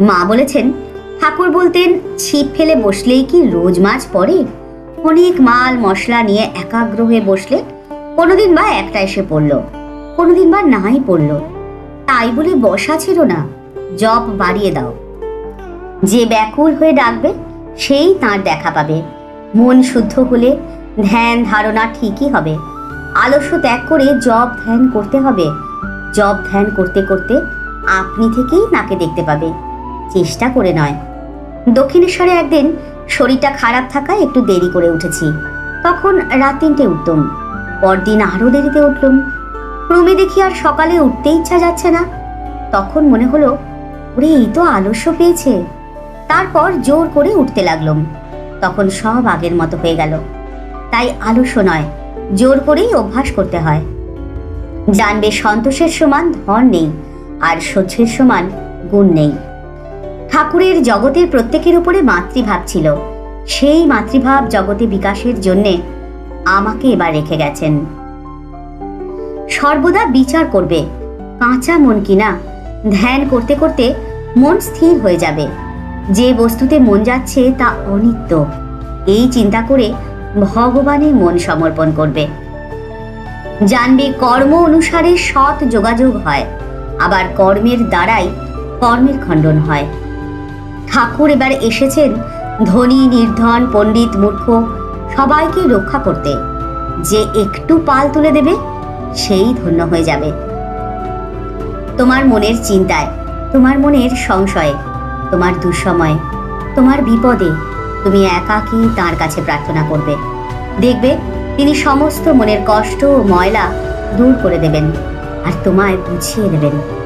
মা বলেছেন, ঠাকুর বলতেন, ছিপ ফেলে বসলেই কি রোজ মাছ পড়ে? অনেক মাল, মশলা নিয়ে একাগ্র হয়ে বসলে কোনোদিন বা একটা এসে পড়ল, কোনোদিন বা নাই পড়ল। তাই বলে বসা ছিল না জব বাড়িয়ে দাও। যে ব্যাকুল হয়ে ডাকবে, সেই তার দেখা পাবে। মন শুদ্ধ হলে ধ্যান ধারণা ঠিকই হবে। আলস্য ত্যাগ করে জব ধ্যান করতে হবে। জব ধ্যান করতে করতে আপনি থেকেই নাকে দেখতে পাবে। চেষ্টা করে নয়। দক্ষিণেশ্বরে একদিন শরীরটা খারাপ থাকায় একটু দেরি করে উঠেছি। তখন রাত তিনটে উঠতুম পরদিন আরও দেরিতে উঠলুম। ক্রমে দেখি আর সকালে উঠতে ইচ্ছা যাচ্ছে না। তখন মনে হলো, ওরে, এই তো আলস্য পেয়েছে। তারপর জোর করে উঠতে লাগলাম। তখন সব আগের মতো হয়ে গেল। তাই আলস্য নয়, জোর করেই অভ্যাস করতে হয়। জানবে সন্তোষের সমান ধন নেই, আর সহ্যের সমান গুণ নেই। ঠাকুরের জগতের প্রত্যেকের উপরে মাতৃভাব ছিল। সেই মাতৃভাব জগতে বিকাশের জন্যে আমাকে এবার রেখে গেছেন। সর্বদা বিচার করবে। কাঁচা মন কিনা, ধ্যান করতে করতে মন স্থির হয়ে যাবে। যে বস্তুতে মন যাচ্ছে তা অনিত্য। এই চিন্তা করে ভগবানে মন সমর্পণ করবে। জানবে কর্ম অনুসারে সৎ যোগাযোগ হয়। আবার কর্মের দ্বারাই কর্মের খণ্ডন হয়। ঠাকুর এবার এসেছেন। ধনী, নির্ধন, পণ্ডিত, মূর্খ, সবাইকে রক্ষা করতে। যে একটু পাল তুলে দেবে, সেই ধন্য হয়ে যাবে। তোমার মনের চিন্তায়, তোমার মনের সংশয়ে, তোমার দুঃসময়ে, তোমার বিপদে তুমি একাকী তার কাছে প্রার্থনা করবে। দেখবে, তিনি সমস্ত মনের কষ্ট ও ময়লা দূর করে দেবেন আর তোমায় বুঝিয়ে দেবেন।